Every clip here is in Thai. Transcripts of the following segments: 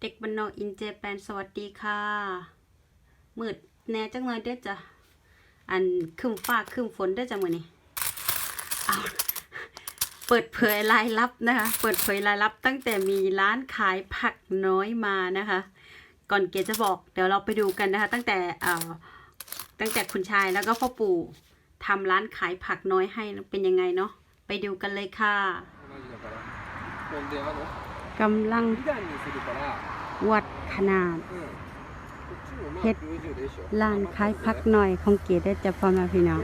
เด็กบันนอกอินเจแปนสวัสดีค่ะ มืดแน่จังเลยเด้อจ้ะ อันครึมฟ้าครึมฝนเด้อจ้ะมือนี้เอาเปิดเผยรายลับนะคะ เปิดเผยรายลับตั้งแต่มีร้านขายผักน้อยมานะคะ ก่อนเกจะบอกเดี๋ยวเราไปดูกันนะคะ ตั้งแต่เอ่อตั้งแต่คุณชายแล้วก็พ่อปู่ทำร้านขายผักน้อยให้เป็นยังไงเนาะไปดูกันเลยค่ะ กำลังวัดขนาดเฮ็ดร้านขายพักหน่อยของเกดได้จะพ่อแม่พี่น้อง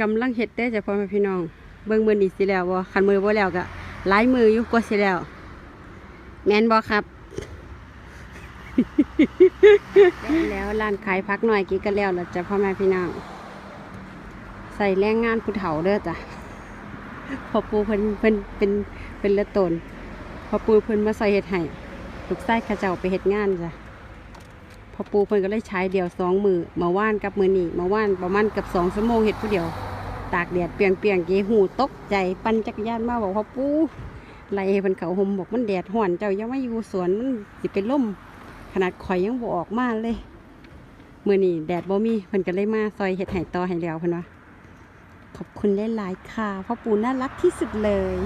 กำลังเฮ็ดได้จะพ่อแม่พี่น้อง เบิ่งมือนี่สิแล้วบ่ขันมือบ่แล้วก็หลายมืออยู่กว่าสิแล้ว แมนบ่ครับแล้วร้านขายพักหน่อยกี่ก็แล้วเราจะพ่อแม่พี่น้องใส่แรงงานผู้เฒ่าเด้อจ้ะพอปูเพิ่นเพิ่นเป็นเป็นละตน พอปูเพิ่นมาใส่เฮ็ดให้ลูกชายเขาเจ้าไปเฮ็ดงานจ้ะพอปูเพิ่นก็เลยใช้เดียวสองมือมาว่านกับมือนี่มาว่านประมาณกับสองชั่วโมงเฮ็ดผู้เดียว ตากแดดเปียงเปียงเกหูตกใจปั่นจักรยานมาบอกพอปูไล่ให้เพิ่นเขาห่มบอกมันแดดห่อนเจ้ายังไม่อยู่สวนมันสิเป็นลมขนาดข่อยยังบ่ออกมาเลยมื้อนี้แดดบ่มีเพิ่นก็เลยมาซอยเฮ็ดให้ต่อให้แล้วเพิ่นว่า ขอบคุณหลายๆค่ะพ่อปูน่ารักที่สุดเลย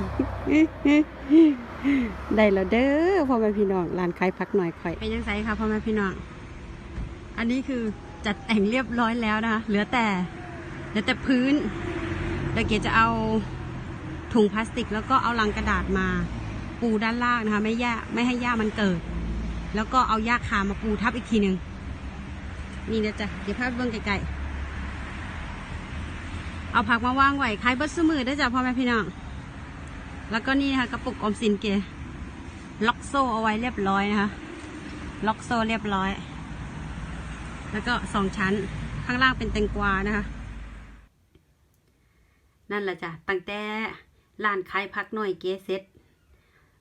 ได้แล้วเด้อพ่อแม่พี่น้องร้านขายผักหน่อยข่อยเป็นยังไงคะพ่อแม่พี่น้อง อันนี้คือจัดแต่งเรียบร้อยแล้วนะคะเหลือแต่เหลือแต่พื้นเดี๋ยวเกจะเอาถุงพลาสติก แล้วก็เอาลังกระดาษมาปูด้านล่างนะคะ ไม่หญ้าไม่ให้หญ้ามันเกิด แล้วก็เอาหญ้าคามาปูทับอีกทีหนึ่งนี่นะจ๊ะเดี๋ยวภาพเบื้องไกลๆ เอาผักมาวางไว้คลายเบิร์สมือได้จ้ะพ่อแม่พี่น้อง แล้วก็นี่นะคะกระปุกออมสินเกล็อกโซ่เอาไว้เรียบร้อยนะคะ ล็อกโซ่เรียบร้อย แล้วก็สองชั้นข้างล่างเป็นแตงกวานะคะ นั่นแหละจ้ะ ตั้งแต่ร้านขายพักหน่อยเกเซ็ต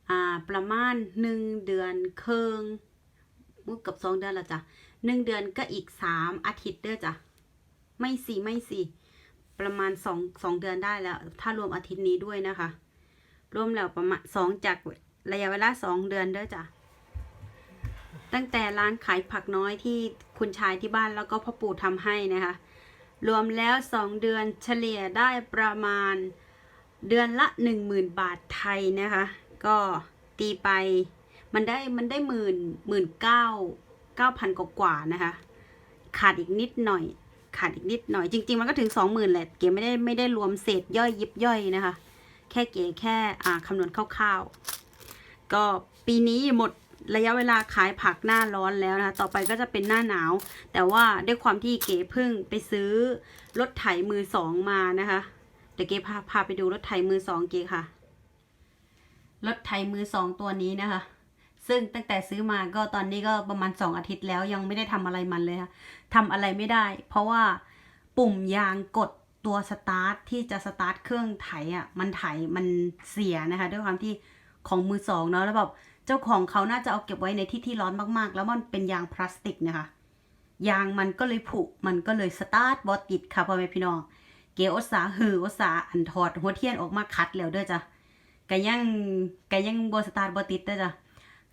อ่า ประมาณหนึ่งเดือนเคิงมุกกับสองเดือนและจ้ะหนึ่งเดือนก็อีกสามอาทิตย์เด้อจ้ะ ไม่สี่ไม่สี่ ประมาณสองสองเดือนได้แล้ว ถ้ารวมอาทิตย์นี้ด้วยนะคะ รวมแล้วประมาณสองจากระยะเวลาสองเดือนเด้อจ้ะตั้งแต่ร้านขายผักน้อยที่คุณชายที่บ้านแล้วก็พ่อปู่ทำให้นะคะ รวมแล้วสองเดือนเฉลี่ยได้ประมาณเดือนละหนึ่งหมื่นบาทไทยนะคะ ก็ตีไปมันได้มันได้หมื่นหมื่นเก้าเก้าพันกว่านะคะ ขาดอีกนิดหน่อย ขาดอีกนิดหน่อย จริง ๆ มันก็ถึงสองหมื่นแหละ เก๋ไม่ได้ไม่ได้รวมเศษย่อยยิบย่อยนะคะ แค่เก๋แค่คำนวณคร่าวๆ ก็ปีนี้หมดระยะเวลาขายผักหน้าร้อนแล้วนะคะ ต่อไปก็จะเป็นหน้าหนาว แต่ว่าด้วยความที่เก๋เพิ่งไปซื้อรถไถมือสองมานะคะ เดี๋ยวเก๋พาพาไปดูรถไถมือสองเก๋ค่ะ รถไถมือสองตัวนี้นะคะ ซึ่งตั้งแต่ซื้อมาก็ตอนนี้ก็ประมาณสองอาทิตย์แล้วยังไม่ได้ทำอะไรมันเลยค่ะทำอะไรไม่ได้ เพราะว่าปุ่มยางกดตัวสตาร์ทที่จะสตาร์ทเครื่องไถอะมันไถมันเสียนะคะ ด้วยความที่ของมือสองเนาะแล้วแบบเจ้าของเขาน่าจะเอาเก็บไว้ในที่ที่ร้อนมากๆ แล้วมันเป็นยางพลาสติกนะคะยางมันก็เลยผุมันก็เลยสตาร์ทบอติดค่ะพ่อแม่พี่น้องเกอสาหืออสาอันถอดหัวเทียนออกมาคัดแล้วเด้อจ้ะก็ยังก็ยังบสตาร์ทบอติดเด้อจ้ะ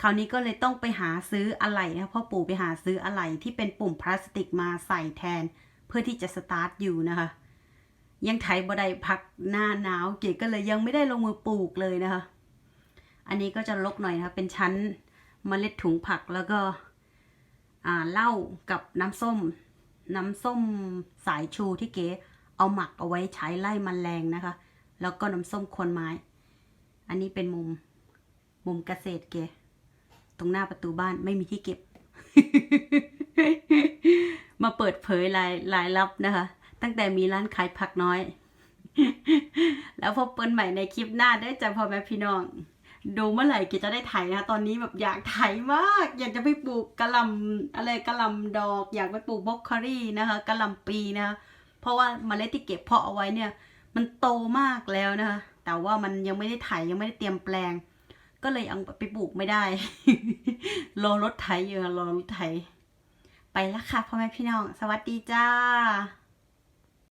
คราวนี้ก็เลยต้องไปหาซื้ออะไหล่นะพ่อปู่ไปหาซื้ออะไหล่ที่เป็นปุ่มพลาสติกมาใส่แทน เพื่อที่จะสตาร์ทอยู่นะคะ ยังไถบ่ได้พักหน้าหนาวเก๋ก็เลยยังไม่ได้ลงมือปลูกเลยนะคะ อันนี้ก็จะลกหน่อยนะคะเป็นชั้นเมล็ดถุงผักแล้วก็อ่าเหล้ากับน้ำส้ม น้ำส้มสายชูที่เก๋เอาหมักเอาไว้ใช้ไล่มแมลงนะคะ แล้วก็น้ำส้มคนไม้ อันนี้เป็นมุมมุมเกษตรเก๋ ตรงหน้าประตูบ้านไม่มีที่เก็บ มาเปิดเผยรายรายลับนะคะ ตั้งแต่มีร้านขายผักน้อย แล้วพบกันใหม่ในคลิปหน้าได้จ้ะพ่อแม่พี่น้อง ดูเมื่อไหร่กิจะได้ไถนะ ตอนนี้แบบอยากไถมาก อยากจะไปปลูกกระลำอะไรกระลำดอก อยากไปปลูกบล็อกคอรี่นะคะกระลำปีนะคะเพราะว่าเมล็ดที่เก็บเพาะเอาไว้เนี่ย มันโตมากแล้วนะคะแต่ว่ามันยังไม่ได้ไถยังไม่ได้เตรียมแปลง ก็เลยเอาไปปลูกไม่ได้ รอรถไถอยู่รอรถไถ ไปแล้วค่ะพ่อแม่พี่น้อง สวัสดีจ้า